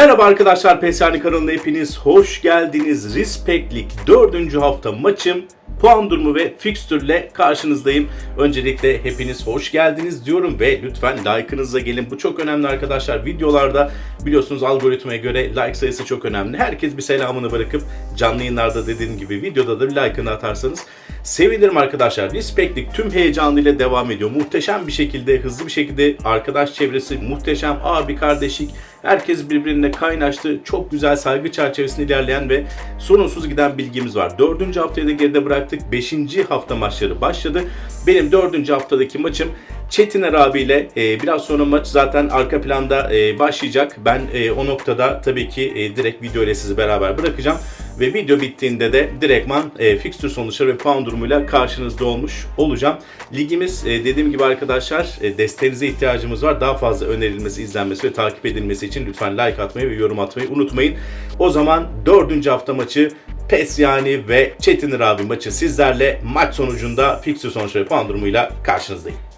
Merhaba arkadaşlar Pesani kanalına hepiniz hoş geldiniz. Respect League 4. hafta maçım puan durumu ve fikstürle karşınızdayım. Öncelikle hepiniz hoş geldiniz diyorum ve lütfen like'ınıza gelin. Bu çok önemli arkadaşlar. Videolarda biliyorsunuz algoritmaya göre like sayısı çok önemli. Herkes bir selamını bırakıp canlı yayınlarda dediğim gibi videoda da bir like'ını atarsanız sevinirim arkadaşlar. Respect League tüm heyecanıyla devam ediyor. Muhteşem bir şekilde, hızlı bir şekilde arkadaş çevresi muhteşem. Abi kardeşlik Herkes birbirine kaynaştı. Çok güzel saygı çerçevesinde ilerleyen ve sorunsuz giden bilgimiz var. Dördüncü haftayı da geride bıraktık. Beşinci hafta maçları başladı. Benim dördüncü haftadaki maçım Çetiner abiyle e, biraz sonra maç zaten arka planda e, başlayacak. Ben e, o noktada tabii ki e, direkt video ile sizi beraber bırakacağım. Ve video bittiğinde de direktman e, fixture sonuçları ve puan durumuyla karşınızda olmuş olacağım. Ligimiz e, dediğim gibi arkadaşlar e, desteğinize ihtiyacımız var. Daha fazla önerilmesi, izlenmesi ve takip edilmesi için lütfen like atmayı ve yorum atmayı unutmayın. O zaman dördüncü hafta maçı PES yani ve Çetinir abi maçı sizlerle maç sonucunda fixture sonuçları ve puan durumuyla karşınızdayım.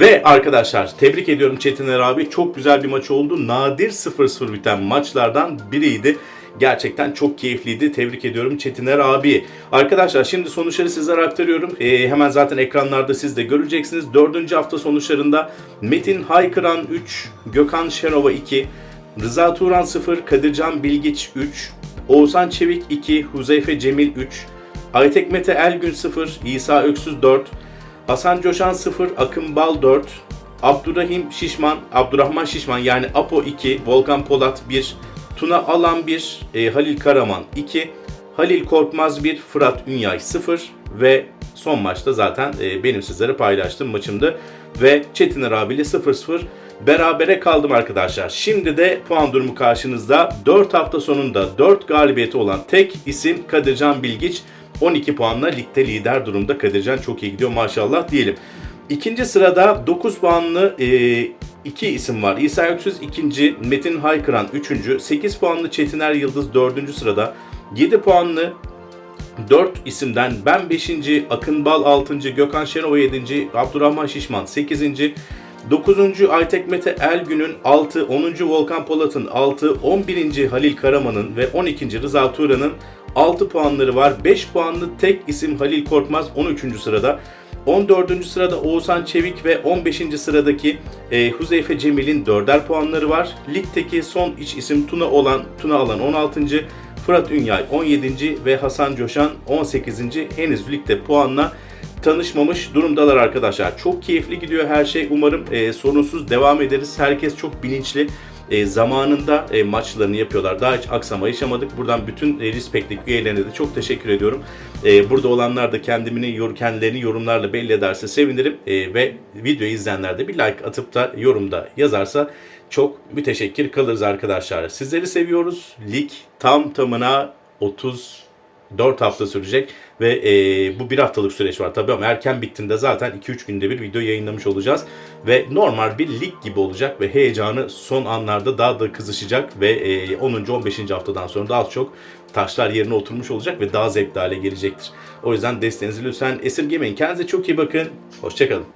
Ve arkadaşlar tebrik ediyorum Çetiner abi. Çok güzel bir maç oldu. Nadir 0-0 biten maçlardan biriydi. Gerçekten çok keyifliydi. Tebrik ediyorum Çetiner abi. Arkadaşlar şimdi sonuçları sizlere aktarıyorum. Ee, hemen zaten ekranlarda siz de göreceksiniz. Dördüncü hafta sonuçlarında Metin Haykıran 3, Gökhan Şenova 2, Rıza Turan 0, Kadircan Bilgiç 3, Oğuzhan Çevik 2, Huzeyfe Cemil 3, Aytek Mete Elgün 0, İsa Öksüz 4, Hasan Coşan 0, Akın Bal 4, Abdurrahim Şişman, Abdurrahman Şişman yani Apo 2, Volkan Polat 1, Tuna Alan 1, e, Halil Karaman 2, Halil Korkmaz 1, Fırat Ünyay 0 ve son maçta zaten e, benim sizlere paylaştığım maçımdı ve Çetiner abiyle 0-0 berabere kaldım arkadaşlar. Şimdi de puan durumu karşınızda. 4 hafta sonunda 4 galibiyeti olan tek isim Kadircan Bilgiç. 12 puanla ligde lider durumda. Kadircan çok iyi gidiyor maşallah diyelim. İkinci sırada 9 puanlı e, iki isim var. İsa Öksüz ikinci, Metin Haykıran üçüncü, 8 puanlı Çetiner Yıldız dördüncü sırada, 7 puanlı 4 isimden ben 5. Akın Bal 6. Gökhan Şenova 7. Abdurrahman Şişman 8. 9. Aytek Mete Elgün'ün 6, 10. Volkan Polat'ın 6, 11. Halil Karaman'ın ve 12. Rıza Turan'ın 6 puanları var. 5 puanlı tek isim Halil Korkmaz 13. sırada. 14. sırada Oğuzhan Çevik ve 15. sıradaki e, Huzeyfe Cemil'in 4'er puanları var. Ligdeki son iç isim Tuna olan Tuna alan 16. Fırat Ünyay 17. ve Hasan Coşan 18. henüz ligde puanla tanışmamış durumdalar arkadaşlar. Çok keyifli gidiyor her şey. Umarım e, sorunsuz devam ederiz. Herkes çok bilinçli. E, zamanında e, maçlarını yapıyorlar. Daha hiç aksama yaşamadık. Buradan bütün e, Respect'lik üyelerine de çok teşekkür ediyorum. E, burada olanlar da kendini, yor, kendilerini yorumlarla belli ederse sevinirim. E, ve videoyu izleyenler de bir like atıp da yorumda yazarsa çok müteşekkir kalırız arkadaşlar. Sizleri seviyoruz. Lig tam tamına 30 4 hafta sürecek ve e, bu bir haftalık süreç var tabii ama erken bittiğinde zaten 2-3 günde bir video yayınlamış olacağız ve normal bir lig gibi olacak ve heyecanı son anlarda daha da kızışacak ve e, 10. 15. haftadan sonra daha çok taşlar yerine oturmuş olacak ve daha zevkli hale gelecektir. O yüzden desteğinizi lütfen esirgemeyin. Kendinize çok iyi bakın. Hoşçakalın.